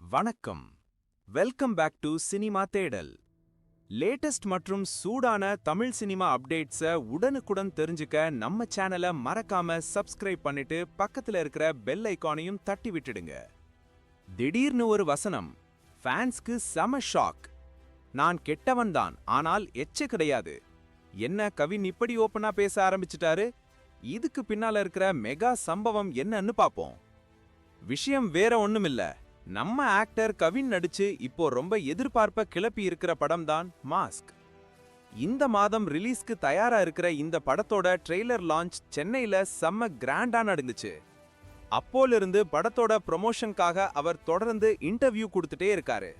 வணக்கம். Welcome back to cinema தேடல் latest மற்றும் சூடான தமிழ் சினிமா அப்டேட்ஸை உடனுக்குடன் தெரிஞ்சுக்க நம்ம சேனலை மறக்காம சப்ஸ்கிரைப் பண்ணிட்டு பக்கத்துல இருக்கிற பெல் ஐக்கானையும் தட்டி விட்டுடுங்க. திடீர்னு ஒரு வசனம். ஃபேன்ஸ்க்கு செம ஷாக் நான் கெட்டவன் தான் ஆனால் எச்ச கிடையாது. என்ன கவின் இப்படி ஓப்பனா பேச ஆரம்பிச்சிட்டாரு? இதுக்கு பின்னால இருக்கிற மெகா சம்பவம் என்னன்னு பார்ப்போம் விஷயம் வேற ஒண்ணுமில்ல. நம்ம ஆக்டர் கவின் நடிச்சு இப்போ ரொம்ப எதிர்பார்ப்ப கிளப்பி இருக்கிற படம் தான் மாஸ்க். இந்த மாதம் ரிலீஸ்க்கு தயாரா இருக்கிற இந்த படத்தோட ட்ரெய்லர் லான்ச் சென்னையில செம்ம கிராண்டா நடந்துச்சு. அப்போலிருந்து படத்தோட ப்ரொமோஷனுக்காக அவர் தொடர்ந்து இன்டர்வியூ கொடுத்துட்டே இருக்காரு.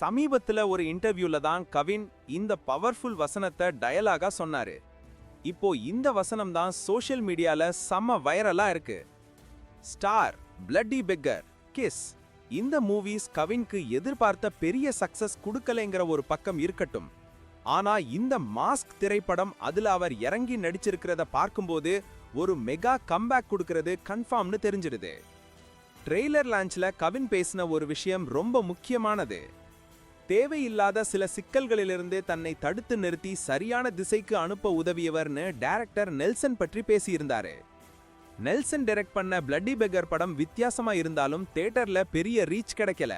சமீபத்துல ஒரு இன்டர்வியூல தான் கவின் இந்த பவர்ஃபுல் வசனத்தை டயலாகா சொன்னாரு. இப்போ இந்த வசனம் தான் சோஷியல் மீடியால செம்ம வைரலா இருக்கு. Star Bloody Beggar Kiss. இந்த மூவிஸ் கவின்க்கு எதிர்பார்த்த பெரிய சக்சஸ் கொடுக்கலைங்கிற ஒரு பக்கம் இருக்கட்டும். ஆனா இந்த மாஸ்க் திரைப்படம் அதுல அவர் இறங்கி நடிச்சிருக்கிறத பார்க்கும்போது ஒரு மெகா கம்பேக் கொடுக்கறது கன்ஃபார்ம்னு தெரிஞ்சிருது ட்ரெய்லர் லான்ச்ல கவின் பேசின ஒரு விஷயம் ரொம்ப முக்கியமானது. தேவையில்லாத சில சிக்கல்களிலிருந்து தன்னை தடுத்து நிறுத்தி சரியான திசைக்கு அனுப்ப உதவியவர்னு டைரக்டர் நெல்சன் பற்றி பேசியிருந்தாரு. நெல்சன் டைரக்ட் பண்ண பிளட்டி பெகர் படம் வித்தியாசமா இருந்தாலும் தேட்டர்ல பெரிய ரீச் கிடைக்கல.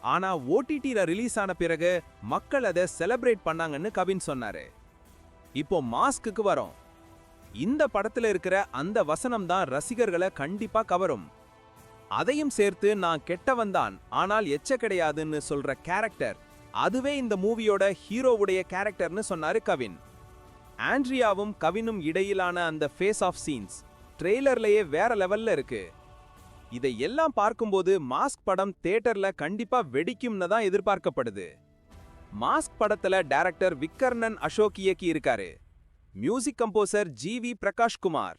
ஆனா ஓடிடியில ரிலீஸ் ஆன பிறகு மக்கள் அதை செலிப்ரேட் பண்ணாங்கன்னு கவின் சொன்னாரு. இப்போ மாஸ்க்குக்கு வரோம். இந்த படத்துல இருக்கிற அந்த வசனம் தான் ரசிகர்களை கண்டிப்பா கவரும். அதையும் சேர்த்து நான் கெட்டவன் தான் ஆனால் எச்ச கிடையாதுன்னு சொல்ற கேரக்டர் அதுவே இந்த மூவியோட ஹீரோவுடைய கேரக்டர்னு சொன்னாரு கவின். ஆண்ட்ரியாவும் கவினும் இடையிலான அந்த ஃபேஸ் ஆஃப் சீன்ஸ் ட்ரெய்லர்லயே வேற லெவல்ல இருக்கு. இதை எல்லாம் பார்க்கும்போது மாஸ்க் படம் தியேட்டர்ல கண்டிப்பா வெடிக்கும்னு தான் எதிர்பார்க்கப்படுது. மாஸ்க் படத்துல டைரக்டர் விக்கர்ணன் அசோக் இயக்கி இருக்காரு. மியூசிக் கம்போசர் ஜி வி பிரகாஷ்குமார்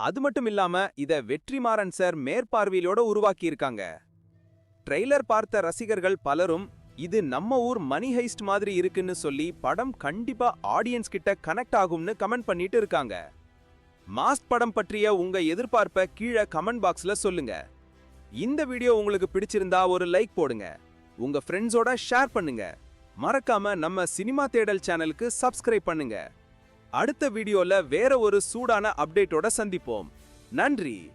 அது மட்டும் இல்லாம இத வெற்றிமாறன் சார் மேற்பார்வையிலோட உருவாக்கியிருக்காங்க ட்ரெய்லர் பார்த்த ரசிகர்கள் பலரும் இது நம்ம ஊர் மணி ஹைஸ்ட் மாதிரி இருக்குன்னு சொல்லி படம் கண்டிப்பா ஆடியன்ஸ் கிட்ட கனெக்ட் ஆகும்னு கமெண்ட் பண்ணிட்டு இருக்காங்க. மாஸ்க் படம் பற்றிய உங்க எதிர்பார்ப்பை கீழே கமெண்ட் பாக்ஸ்ல சொல்லுங்க. இந்த வீடியோ உங்களுக்கு பிடிச்சிருந்தா ஒரு லைக் போடுங்க. உங்க ஃப்ரெண்ட்ஸோட ஷேர் பண்ணுங்க. மறக்காம நம்ம சினிமா தேடல் சேனலுக்கு சப்ஸ்கிரைப் பண்ணுங்க. அடுத்த வீடியோல வேற ஒரு சூடான அப்டேட்டோட சந்திப்போம். நன்றி!